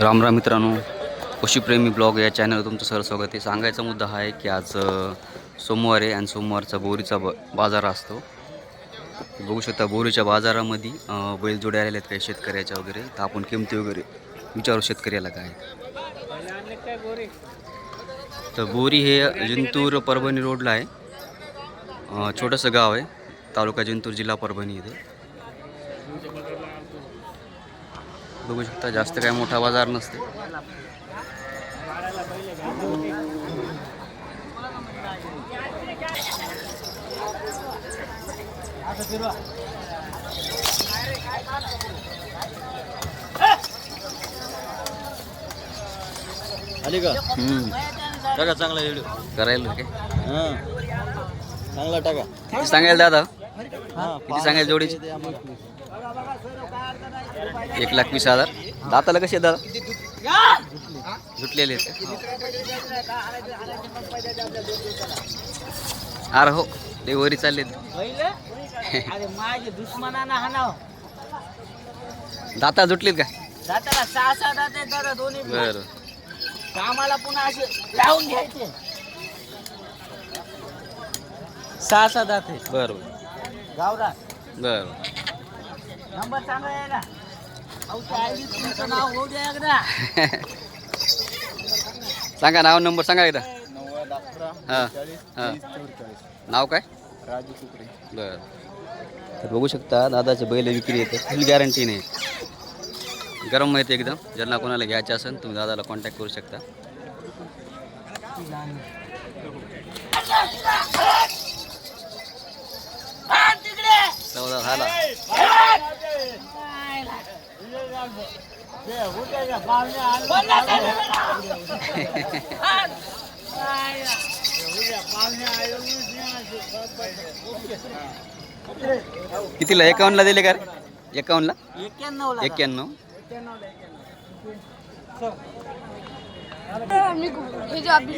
राम राम मित्रांनो पशुप्रेमी ब्लॉग या चॅनलवर तुमचं सर स्वागत आहे. सांगायचा मुद्दा हा आहे की आज सोमवार आहे आणि सोमवारचा बोरीचा ब बाजार असतो. बघू शकता बोरीच्या बाजारामध्ये बैलजोड्या आलेल्या आहेत काही शेतकऱ्याच्या वगैरे. तर आपण किमती वगैरे विचारू शेतकऱ्याला काय तर बोरी हे जिंतूर परभणी रोडला आहे. छोटंसं गाव आहे. तालुका जिंतूर जिल्हा परभणी इथे. बघू शकता जास्त काय मोठा बाजार नसते आली का हम्म. टाका चांगला व्हिडिओ करायला काय हां चांगला टाका किती सांगायला दादा हां किती सांगायला जोडीची एक लाख वीस हजार. दाताला कसे दादा? झुटलेले? अरे हो ते वरी चालले दाता झुटलेत का? जाताना सहा सहा जाते तर दोन्ही. बरं कामाला पुन्हा असे लावून घ्यायचे सहा सहा जाते बरं. गावरा बरं. नंबर सांगा यायला सांगा नाव नंबर सांगा एकदा हां हां नाव काय राजू कुकडे बरं तर बघू शकता दादाचे बैल विक्री येते फुल गॅरंटी नाही गरम माहिती एकदम ज्यांना कोणाला घ्यायचे असेल तुम्ही दादाला कॉन्टॅक्ट करू शकता चौदा झाला कितीला? एकावन्नला दिले का रे? एकावन्नला? एक्क्याण्णव.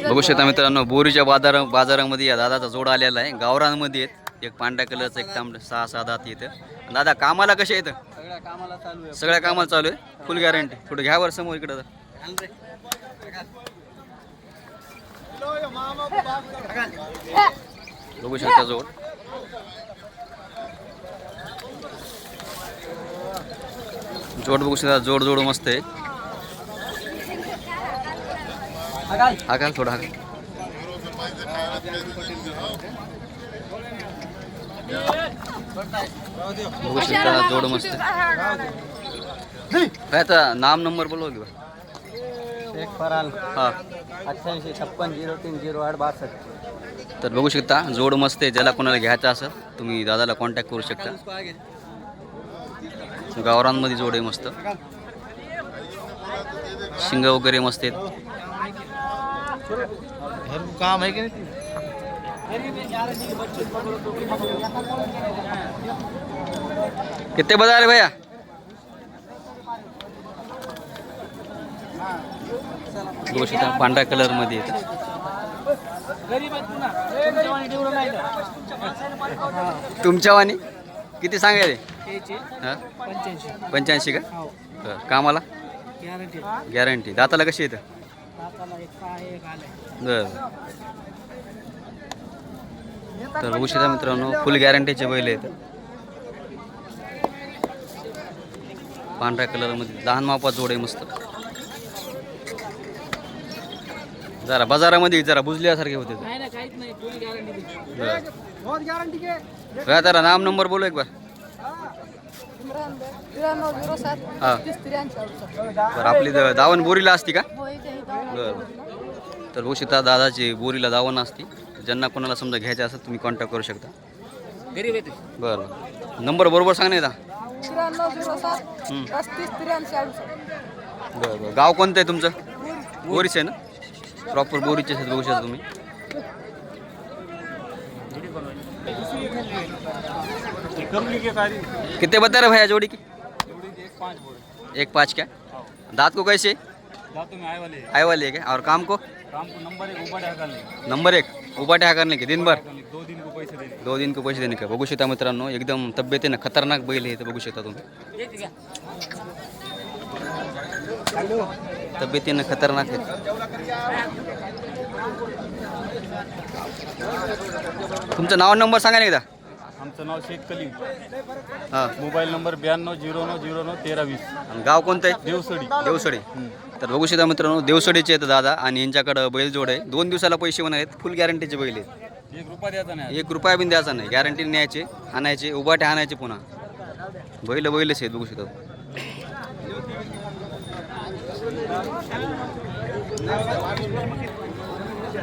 बघू शकता मित्रांनो बोरीच्या बाजार बाजारामध्ये या दादाचा जोड आलेला आहे. गावरांमध्ये आहेत. एक पांढऱ्या कलरचं एक तांबड सहा सहा दात येतं दादा कामाला कसे येतं सगळ्या कामाला चालू आहे. सगळ्या कामाला चालू आहे? फुल गॅरंटी थोडं घ्या वर समोर इकडं बघू शकता जोड जोड बघू शकता जोड जोड मस्त आहे. हा का थोडा हा बघू शकता जोड मस्त. काय आता नाम नंबर बोलवा की बा. एक फराल. हा. अठ्ठ्याऐंशी छप्पन झिरो तीन झिरो आठ बासष्ट. तर बघू शकता जोड मस्त आहे ज्याला कोणाला घ्यायचं असेल तुम्ही दादाला कॉन्टॅक्ट करू शकता. गावरांमध्ये जोड आहे मस्त. शिंग वगैरे मस्त आहेत. काम आहे की नाही? कितने बजा रहे भैया? शकता पांढऱ्या कलरमध्ये येतं. गरीब आहेत पुन्हा तुमच्यावानी तेवढं नाही का? तुमच्या वाणी? किती सांगायले याचे हा? पंच्याऐंशी का. कामाला? गॅरंटी गॅरंटी दाताला कशी येतं? बरं. तर बघू शकता मित्रांनो फुल गॅरंटीचे बैल आहेत. पांढऱ्या कलरमध्ये लहान मापा जोड आहे मस्त. जरा बाजारामध्ये जरा बुजल्यासारखे होते ते. जरा नाम नंबर बोलू एक बार त्र्याण्णव हां. बरं आपली दावण बोरीला असती का? बरं. तर बघू शकता दादाची बोरीला दावण असती. ज्यांना कोणाला समजा घ्यायचं असेल तुम्ही कॉन्टॅक्ट करू शकता. गरीब येते. बरं. बरं नंबर बरोबर सांग नाही दा त्र्याण्णव झिरो सात हं. पस्तीस त्र्याऐंशी अडुसष्ट. बरं बरं. गाव कोणतं आहे तुमचं? बोरीच आहे ना? प्रॉपर बोरीचे आहेत बघू शकता तुम्ही. कितने बता रहे भैया जोड़ी की? एक पाँच क्या दांत को कैसे? आए वाले है क्या और काम को? नंबर एक उभा करने के? दिन भर दो दिन को पैसे देने. दो दिन को पैसे देणे का? बघू शकता मित्रांनो एकदम तब्येतीनं खतरनाक बैल आहे ते बघू शकता तुम्ही. तब्येतीनं खतरनाक आहेत तुमचं नाव नंबर सांगा ना एकदा. आमचं नाव शेख कलीम. हां. मोबाईल नंबर ब्याण्णव झिरो नऊ झिरो नऊ तेरा वीस. आणि गाव कोणतं आहे? देवसडी. देवसडे. तर बघू शकता मित्रांनो देवसडीचे आहेत दादा आणि यांच्याकडं बैलजोड आहे. दोन दिवसाला पैसे होणार आहेत. फुल गॅरंटीचे बैल आहेत. एक रुपया द्यायचा नाही एक रुपया बिन द्यायचा नाही. गॅरंटी न्यायचे आणायचे उभाटे आणायचे पुन्हा. बैल बैलच आहेत बघू शकता.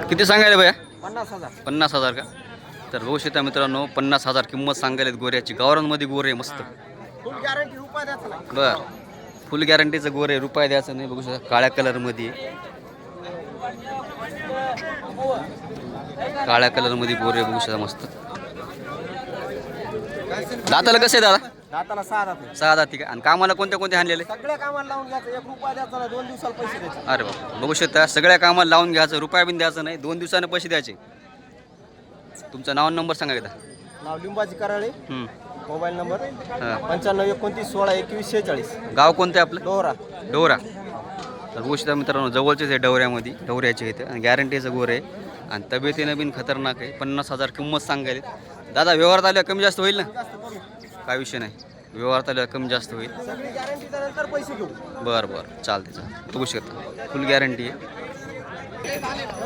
किती सांगायला भैया? पन्नास हजार. पन्नास हजार का? तर बघू शकता मित्रांनो पन्नास हजार किंमत सांगायला गोऱ्याची. गावरांमध्ये गोरे आहे मस्त. बर. फुल गॅरंटीचं गोरे रुपये द्यायचं नाही बघू शकता काळ्या कलरमध्ये. काळ्या कलरमध्ये गोरे बघू शकता मस्त. दाताला कसे आहे दादा? दाताला सहा दाती का? आणि कामाला कोणत्या कोणत्या आणलेले? सगळ्या कामाला लावून घ्यायचं. एक रुपया द्यायचा नाही दोन दिवसाला पैसे द्यायचे. अरे बाबा बघू शकता सगळ्या कामाला लावून घ्यायचं रुपया बिन द्यायचं नाही दोन दिवसानं पैसे द्यायचे. तुमचं नाव आणि नंबर सांगा एकदा. नाव लिंबाची कराळे. हं. मोबाईल नंबर हां. पंच्याण्णव एकोणतीस सोळा एकवीस शेहेचाळीस. गाव कोणतं आहे आपलं? दोहरा डोरा तर शकता मित्रांनो जवळचेच आहे डवऱ्यामध्ये डवऱ्याचे इथं. आणि गॅरंटीचं गोर आहे. आणि तब्येतीनं बिन खतरनाक आहे. पन्नास हजार किंमत सांगायला. दादा व्यवहारात आल्यावर कमी जास्त होईल ना? काय विषय नाही. व्यवहारात आल्यावर कमी जास्त होईल. सगळी गॅरंटी नंतर पैसे घेऊ. बरं बरं. चालते चालते बघू शकता. फुल गॅरंटी आहे.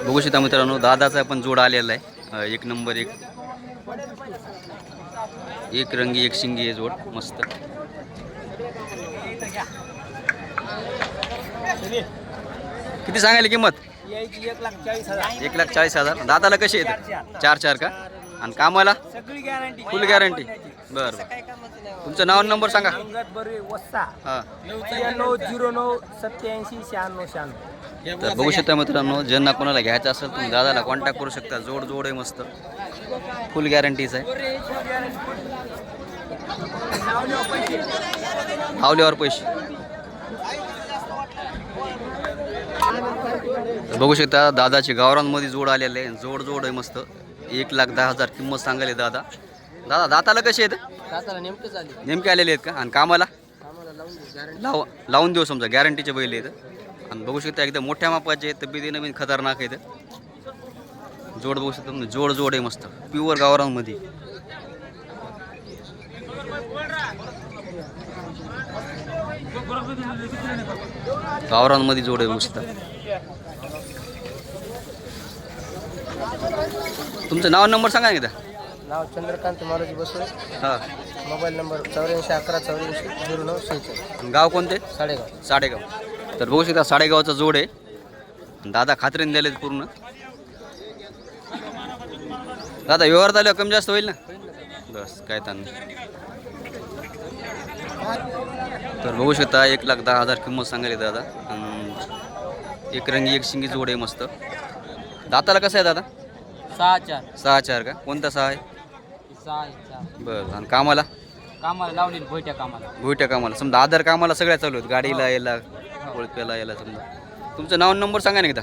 बघू शकता मित्रांनो दादाचा पण जोड आलेला आहे. एक नंबर एक एक रंगी एक शिंगी जोड मस्त. किती सांगायला किंमत? एक लाख चाळीस हजार. दादाला कशी येते चार चार का? आणि कामाला? फुल गॅरंटी बरं बरं. तुमचं नाव आणि नंबर सांगा. बरे वस्ता हां. त्र्याण्णव झिरो नऊ सत्याऐंशी शहाण्णव शहाण्णव. तर बघू शकता मित्रांनो ज्यांना कोणाला घ्यायचं असेल तुम्ही दादाला कॉन्टॅक्ट करू शकता. जोड जोड आहे मस्त. फुल गॅरंटीच आहे. लावल्यावर पैसे. तर बघू शकता दादाचे गावरांमध्ये जोड आलेले आहे. जोड जोड आहे मस्त. एक लाख दहा हजार किंमत सांगायला दादा. दादा दाताला कसे आहेत? दाताला नेमकं झाली नेमके आलेले आहेत का? आणि कामाला? आम्हाला लावून देऊ गॅरंटी लाव लावून देऊ समजा गॅरंटीचे बैल आहेत. आणि बघू शकता एकदम मोठ्या मापाचे आहेत तब्येतीनं बी खतरनाक आहेत. जोड बघू शकता तुम्ही जोड जोड आहे मस्त. प्युअर गावरांमध्ये गावरांमध्ये जोड आहे मस्त. तुमचं नाव नंबर सांगा ना एकदा. नाव चंद्रकांत मारुती बसवे हां. मोबाईल नंबर चौऱ्याऐंशी अकरा चौऱ्याऐंशी झिरो नऊ शेहेचाळीस आणि गाव कोणते? साडेगाव. साडेगाव. तर बघू शकता साडेगावचा जोड आहे. दादा खात्रीने दिले पूर्ण. दादा व्यवहार झाल्यावर कमी जास्त होईल ना? बस काय ताण नाही. तर बघू शकता एक लाख दहा हजार किंमत सांगायली दादा. एक रंगी एक शिंगी जोड आहे मस्त. दाताला कसं आहे दादा? सहा चार. सहा चार का? कोणता सहा आहे? सहा बरं आणि कामाला? कामाला लावलेली भोयट्या कामाला. भुईट्या कामाला. समजा आधार कामाला सगळ्या चालू आहेत. गाडीला यायला ओळखीला यायला समजा. तुमचं नाव आणि नंबर सांगा ना एकदा.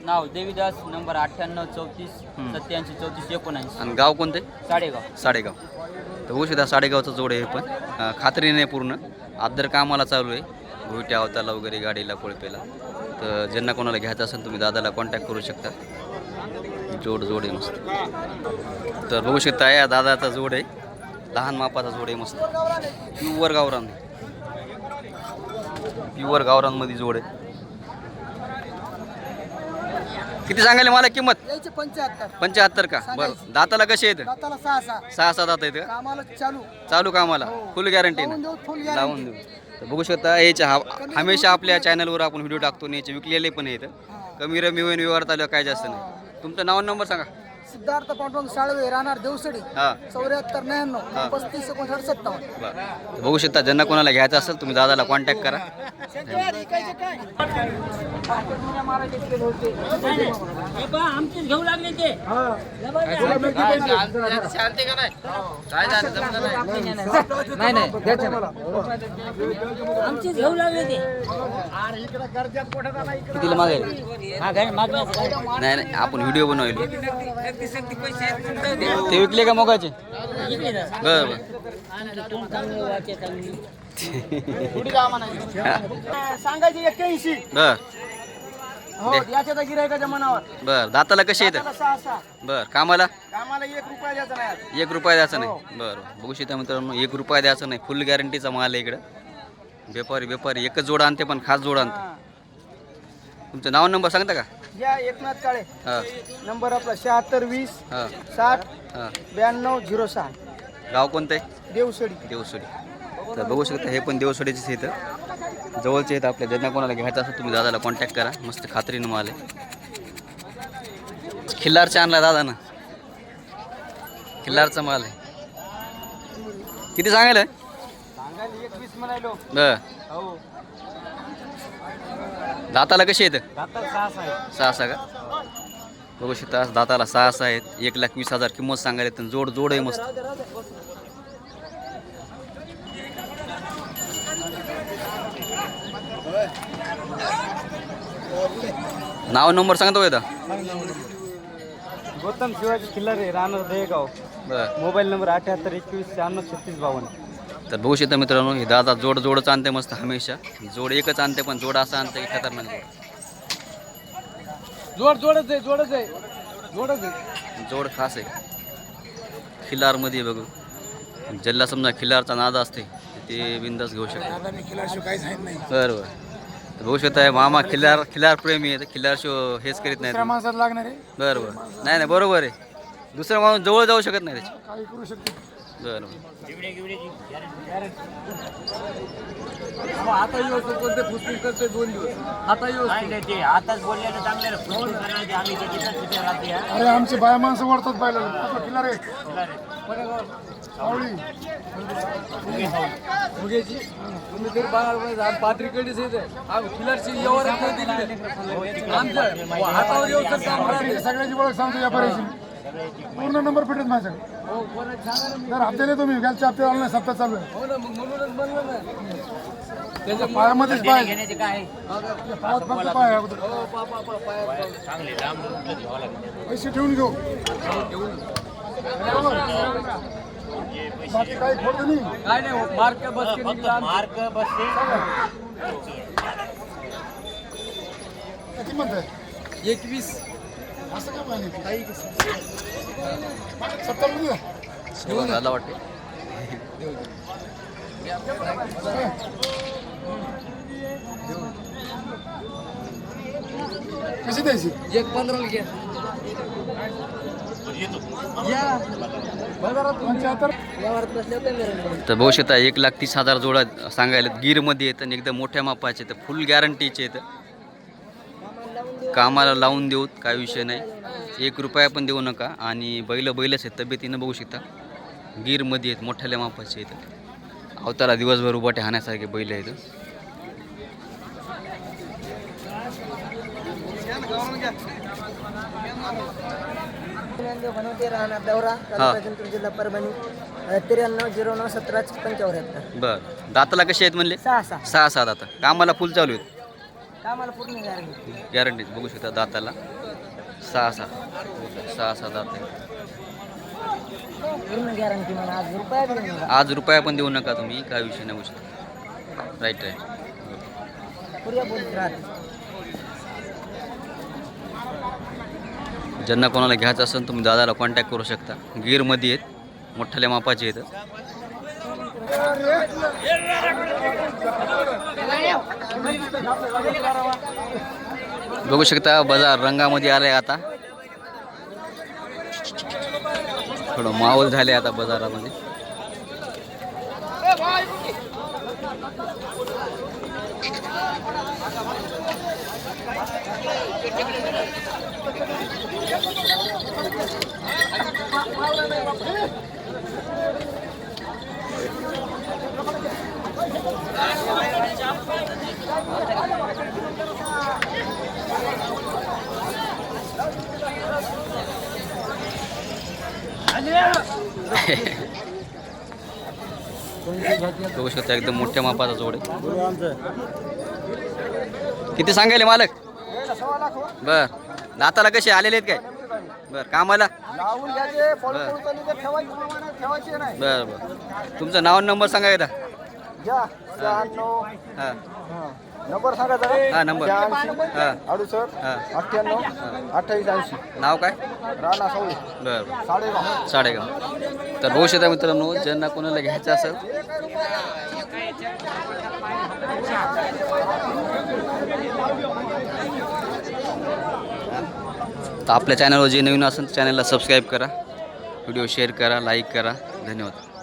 नाव देवीदास नंबर अठ्ठ्याण्णव चौतीस. सत्याऐंशी चौतीस एकोणऐंशी. आणि गाव कोणते? साडेगाव. साडेगाव. तर होऊ शकता साडेगावचा जोड आहे हे पण. अं, खात्रीने आहे पूर्ण. आदर कामाला चालू आहे. भुईट्या अवताला वगैरे गाडीला कोळपेला. तर ज्यांना कोणाला घ्यायचं असेल तुम्ही दादाला कॉन्टॅक्ट करू शकता. जोड जोड आहे मस्त. तर बघू शकता या दादाचा जोड आहे. लहान मापाचा जोड आहे मस्त. प्युअर गावरान. प्युअर गावरानमध्ये जोड आहे. किती सांगायला मला किंमत? पंच्याहत्तर. का? बरं. दाताला कसे येतं दाताला सहा सहा. दात आहेत का? चालू. चालू कामाला? फुल गॅरंटी लावून ना? देऊ तर बघू शकता याचे हा हमेशा आपल्या चॅनलवर आपण व्हिडिओ टाकतो आणि याचे विकलेले पण आहेत. कमी रमी होईन व्यवहार आल्यावर काय जास्त नाही. तुमचं नाव नंबर सांगा. सिद्धार्थ पांडुरंग साळवे राहणार देवसडी हां. चौऱ्याहत्तर नव्याण्णव पस्तीस एकोणसाठ सत्तावन्न. बरं. बघू शकता ज्यांना कोणाला घ्यायचं असेल तुम्ही दादाला कॉन्टॅक्ट करा. आमचीच घेऊ लागले ते. नाही नाही आमचीच घेऊ लागले ते कितीला मागायला हा घरी मागण्याचं. नाही नाही आपण व्हिडिओ बनवले. ते विकले का मोगाचे. बरं सांगायची एक्क्याऐंशी. बर. हो. याच्या गिरायकाच्या मनावर. बर दाताला कसे येतं बर कामाला? कामाला एक रुपया द्यायचा नाही. एक रुपया द्यायचा नाही. बरं बघू शकता मित्रांनो एक रुपया द्यायचा नाही. फुल गॅरंटीचा माल आहे इकडं. व्यापारी व्यापारी एकच जोड आणते पण खास जोड आणते. हा. तुमचं नाव नंबर सांगता का? या एकनाथ काळे. हां. नंबर आपला शहात्तर वीस हां. साठ हां. ब्याण्णव झिरो सहा. गाव कोणतं आहे? देवसडी. देवसोडी. तर बघू शकता हे पण देवसोडीचेच इथं जवळचे आहेत आपल्या ज्यांना कोणाला घ्यायचं असेल तुम्ही दादाला कॉन्टॅक्ट करा. मस्त खात्रीनं माल आहे. खिल्लारचा आणला दादा ना खिल्लारचा माल आहे. किती सांगायला सांगायला एकवीस म्हणायलो. बर. हो. दाताला कसे येतं दाताला सहा सहा का? बघू शकता दाताला सहा सहा आहेत. एक लाख वीस हजार किंमत सांगायला तर जोड जोड आहे मस्त. नाव नंबर सांगतो का गौतम शिवाजी खिल्लारे राहणार दहेगाव. बरं. मोबाईल नंबर अठ्याहत्तर एकवीस शहाण्णव छत्तीस बावन्न. तर बघू शकता मित्रांनो हे दादा जोड जोडच आणते मस्त हमेशा. जोड एकच आणते पण जोड असं आणते खतरनाक जोड. जोड जोडच आहे जोडच आहे. जोडच आहे. जोड खास आहे. खिल्लारमध्ये बघू. ज्याला समजा खिल्लारचा नाद असते ते बिंदास घेऊ शकतो. बरं बरं तर बघू शकता मामा खिल्लार खिल्लार प्रेमी आहे तर खिल्लार शो हेच करीत नाही माणसात लागणार आहे. बरं बरं नाही नाही बरोबर आहे. दुसरा माणूस जवळ जाऊ शकत नाही त्याच्या काही करू शकतो बरं आता येऊ कोणते पुस्तक करते दोन दिवस? आता येऊ ते आताच बोललेलं चांगलं. आम्ही त्याची राहते हा. अरे आमचे बाया माणसं वाढतात पाहिलं आपलं किल्ला रे सावळी मुगेची? तुम्ही तरी बघा पात्रिकडीच येते खिलारची हातावर येऊ तर काम राहते. सगळ्याची ओळख सांगतो व्यापाऱ्याची पूर्ण नंबर फिटत माझ्याकडे. हो, कोणाला सांगा ना मी. जर हप्ते तुम्ही. गेलच्या हप्ते आला नाही सप्ताह चालू आहे. हो ना मग म्हणूनच बनलं ना. त्याच्या पायामध्येच पाय. घेण्याचे काय पायात फक्त पाय आहे अगोदर. हो पापा पाया. चांगले लांब डोकं घ्यावं लागतं पैसे ठेवून घेऊ. बाकी काही खोट नाही. काय नाही हो, मार्क बस फक्त. मार्क बसते किती म्हणताय? एकवीस. असं काय पाहिजे झाला वाटते. कशी द्यायची? एक घ्या होत्या तर शकता एक लाख तीस हजार जोडा सांगायला गिरमध्ये येतं आणि एकदम मोठ्या मापाचे तर फुल गॅरंटीचे येतं. कामाला लावून देऊत काय विषय नाही. एक रुपया पण देऊ नका. आणि बैल बैलच आहेत तब्येतीनं बघू शकता. गिरमध्ये आहेत मोठ्याल्या मापाचे येतं अवताला दिवसभर उभाटे हाण्यासारखे बैल आहेत. त्र्याण्णव झिरो नऊ सतरा बरं. दाताला कसे आहेत म्हणले? सहा सहा. सहा सहा दाता. कामाला फुल चालू आहेत? कामाला पूर्ण गॅरंटी गॅरंटी बघू शकता दाताला. सहा सहा मला आज रुपया पण देऊ नका तुम्ही काय विषय नाही शकता. राईट राईट ज्यांना कोणाला घ्यायचं असेल तुम्ही दादाला कॉन्टॅक्ट करू शकता. गिरमध्ये आहेत मोठ्याल्या मापाचे आहेत. बघू शकता बाजार रंगामध्ये आलाय आता. थोडं माहोल झाले आता बाजारामध्ये. बघू शकता एकदम मोठ्या मापाचा जोड आहे. किती सांगायले मालक? बर. दाताला कसे आलेले आहेत काय? बर कामाला? बरं. बर तुमचं नाव नंबर सांगा एकदा. घ्या. शहाण्णव हां. नंबर सांगायचा हा नंबर. शहाऐंशी हां. अडुसष्ट. हां. अठ्ठ्याण्णव. अठ्ठावीस ऐंशी. नाव काय? राणा सावळी. बरं. बरं साडेगाव. साडेगाव. तर बघू शकता मित्रांनो ज्यांना कोणाला घ्यायचं असेल. तर आपल्या चॅनलवर जे नवीन असेल चॅनलला सबस्क्राईब करा. व्हिडिओ शेअर करा लाईक करा. धन्यवाद.